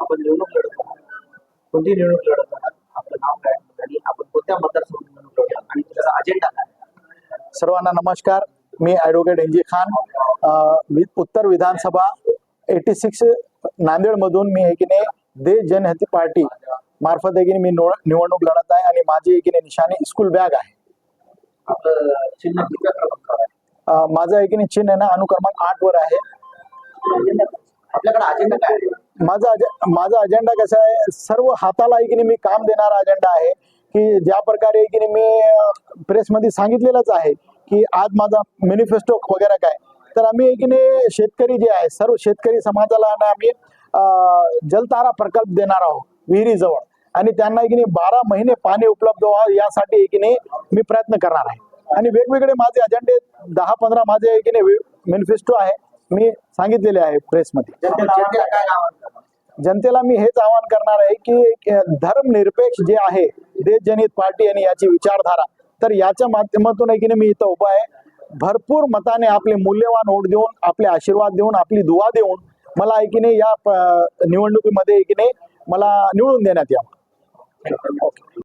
आपण निवडणूक लढत आहात. कोणती निवडणूक लढत आहात? आपलं नाव काय? आणि आपण कोणत्या मतदारसंघात निवडणूक लढत आणि तुमचा अजेंडा काय? सर्वांना नमस्कार. मी ॲडव्होकेट एन जी खान. उत्तर विधानसभा एटी सिक्स नांदेडमधून मी एकीने देश जनहित पार्टी मार्फत एकीने मी निवड- निवडणूक लढत आहे आणि माझी एकीने निशाणी स्कूल बॅग आहे. माझं एकीने चिन्ह आहे ना अनुक्रमांक आठ वर आहे आपल्याकडे अजेंडा काय आहे? माझा अजे- माझा अजेंडा कसा आहे? सर्व हाताला एकीने मी काम देणारा अजेंडा आहे. की ज्या प्रकारे एकीने मी प्रेसमध्ये सांगितलेलंच आहे की आज माझा मॅनिफेस्टो वगैरे काय. तर आम्ही एकीने शेतकरी जे आहे सर्व शेतकरी समाजाला आम्ही जलतारा प्रकल्प देणार आहोत विहिरीजवळ. आणि त्यांना एकीने बारा महिने पाणी उपलब्ध व्हावं यासाठी एकीने मी प्रयत्न करणार आहे. आणि वेगवेगळे माझे अजेंडे दहा पंधरा माझे एकीने मॅनिफेस्टो आहे. मी सांगितलेले आहे प्रेसमध्ये. जनतेला काय जनतेला मी हेच आवाहन करणार आहे की धर्मनिरपेक्ष जे आहे देशजनित पार्टी आणि याची विचारधारा तर याच्या माध्यमातून आहे की नाही मी इथं उभा आहे. भरपूर मताने आपले मूल्यवान ओढ देऊन आपले आशीर्वाद देऊन आपली दुवा देऊन मला आहे की नाही या निवडणुकीमध्ये आहे की नाही मला निवडून देण्यात यावं. ओके.